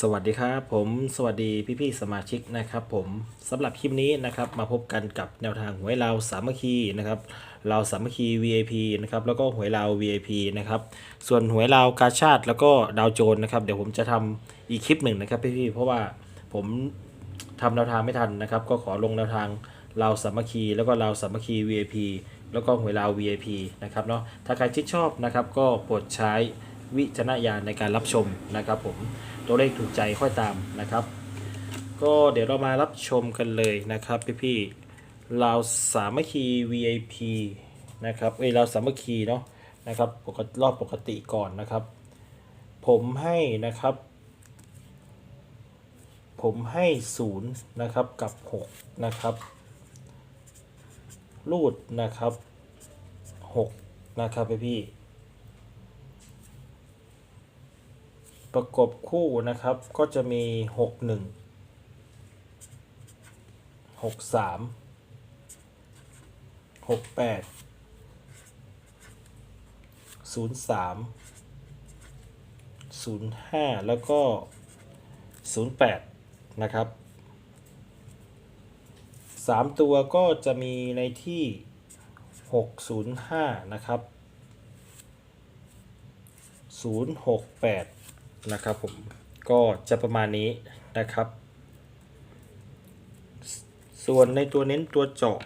สวัสดีครับผมสวัสดีพี่ๆสมาชิกนะครับผมสำหรับคลิปนี้นะครับมาพบกันกับแนวทางหวยเราวสามัคคีนะครับเราวสามัคคี VIP นะครับแล้วก็หวยเราว VIP นะครับส่วนหวยเราวกาชาติแล้วก็ดาวโจนนะครับเดี๋ยวผมจะทำอีกคลิปหนึ่งนะครับพี่ๆเพราะว่าผมทำแนวทางไม่ทันนะครับก็ขอลงแนวทางเราวสามัคคีแล้วก็เราวสามัคคี VIP แล้วก็หวยเราว VIP นะครับเนาะถ้าใครที่ชอบนะครับก็โปรดใช้ วิจารณญาณในการรับชมนะครับผมตัวเลขถูกใจค่อยตามนะครับ ก็เดี๋ยวเรามารับชมกันเลยนะครับพี่ๆเราวสามัคคี VIP นะครับเอ้ยเราวสามัคคีเนาะนะครับปกติรอบปกติก่อนนะครับ ผมให้นะครับ ผมให้ศูนย์นะครับกับหกนะครับรูดนะครับหกนะครับพี่ๆ ประกบคู่นะครับ ก็จะมีหกหนึ่งหกสามหกแปดศูนย์สามศูนย์ห้าแล้วก็ศูนย์แปดนะครับสามตัวก็จะมีในที่หกศูนย์ห้านะครับศู นะครับผมก็จะประมาณนี้นะครับ ส่วนในตัวเน้นตัวเจาะ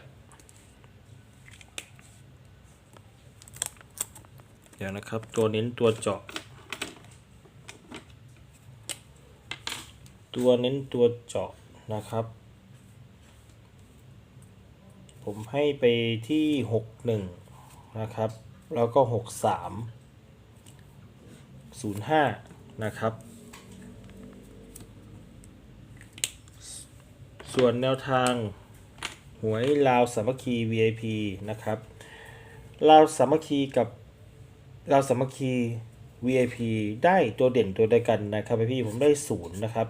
เดี๋ยวนะครับตัวเน้นตัวเจาะ ตัวเน้นตัวเจาะนะครับ ผมให้ไปที่ 61 นะครับ แล้วก็ 63 05 นะครับ ส่วนแนวทางหวยลาวสามัคคี VIP นะครับลาวสามัคคีกับลาวสามัคคี VIP ได้ตัวเด่นตัวเดียวกันนะครับพี่ผมได้ศูนย์นะครับ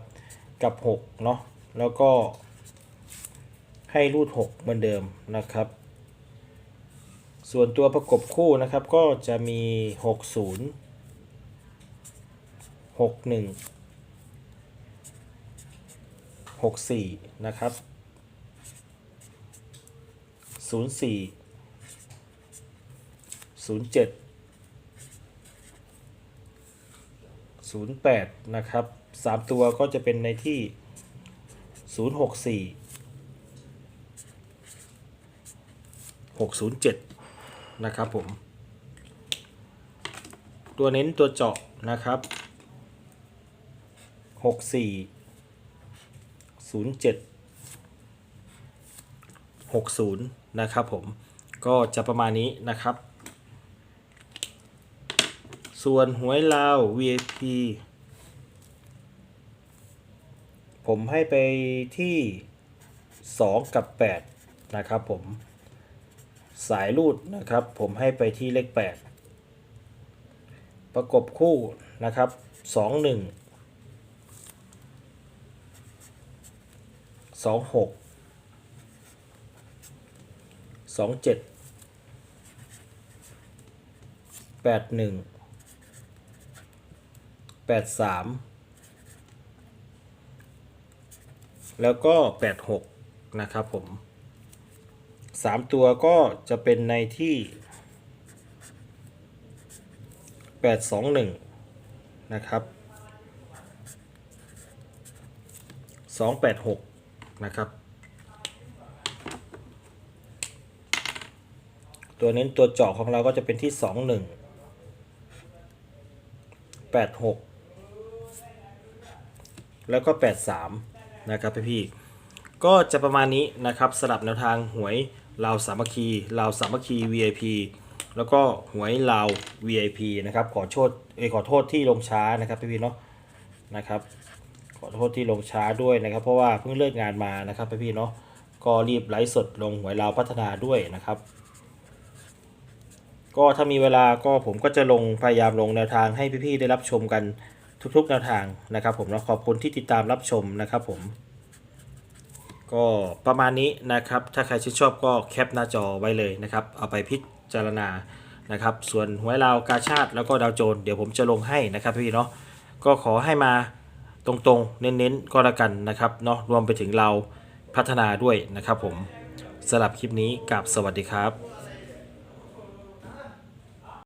กับ6เนาะแล้วก็ให้รูด 6 เหมือนเดิมนะครับ ส่วนตัวประกบคู่นะครับก็จะมี 60 หกหนึ่งหกสี่นะครับศูนย์สี่ศูนย์เจ็ดศูนย์แปดนะครับสามตัวก็จะเป็นในที่ศูนย์หกสี่หกศูนย์เจ็ดนะครับผม ตัวเน้นตัวเจาะนะครับ หกสี่ศูนย์เจ็ดหกศูนย์นะครับผมก็จะประมาณนี้นะครับ ส่วนหวยลาว VIP ผมให้ไปที่ 2 กับ 8 นะครับผมสายรูดนะครับ ผมให้ไปที่เลข 8 ประกบคู่นะครับ 2 1 สองหกสองเจ็ดแปดหนึ่งแปดสามแล้วก็แปดหกนะครับผมสามตัวก็จะเป็นในที่แปดสองหนึ่งนะครับสองแปดหก นะครับ ตัวเน้นตัวเจาะของเราก็จะเป็นที่2 1 8 6แล้วก็8 3นะครับพี่ๆก็จะประมาณนี้นะครับสลับแนวทางหวยลาวสามัคคีลาวสามัคคี VIP แล้วก็หวยลาว VIP นะครับขอโทษเอขอโทษที่ลงช้านะครับพี่ๆเนาะนะครับ ขอโทษที่ลงช้าด้วยนะครับ เพราะว่าเพิ่งเลิกงานมานะครับพี่ๆเนาะก็รีบไลฟ์สดลงหวยลาวพัฒนาด้วยนะครับ ก็ถ้ามีเวลาก็ผมก็จะลงพยายามลงแนวทางให้พี่ๆได้รับชมกันทุกๆแนวทางนะครับ ผมแล้วขอบคุณที่ติดตามรับชมนะครับ ผม ก็ประมาณนี้นะครับ ถ้าใครชื่นชอบก็แคปหน้าจอไว้เลยนะครับ เอาไปพิจารณานะครับ ส่วนหวยลาวกาชาติแล้วก็ดาวโจนเดี๋ยวผมจะลงให้นะครับพี่เนาะก็ขอให้มา ตรงๆ เน้นๆ ก็แล้วกันนะครับเนาะรวมไปถึงเราพัฒนาด้วยนะครับผมสำหรับคลิปนี้กับสวัสดีครับ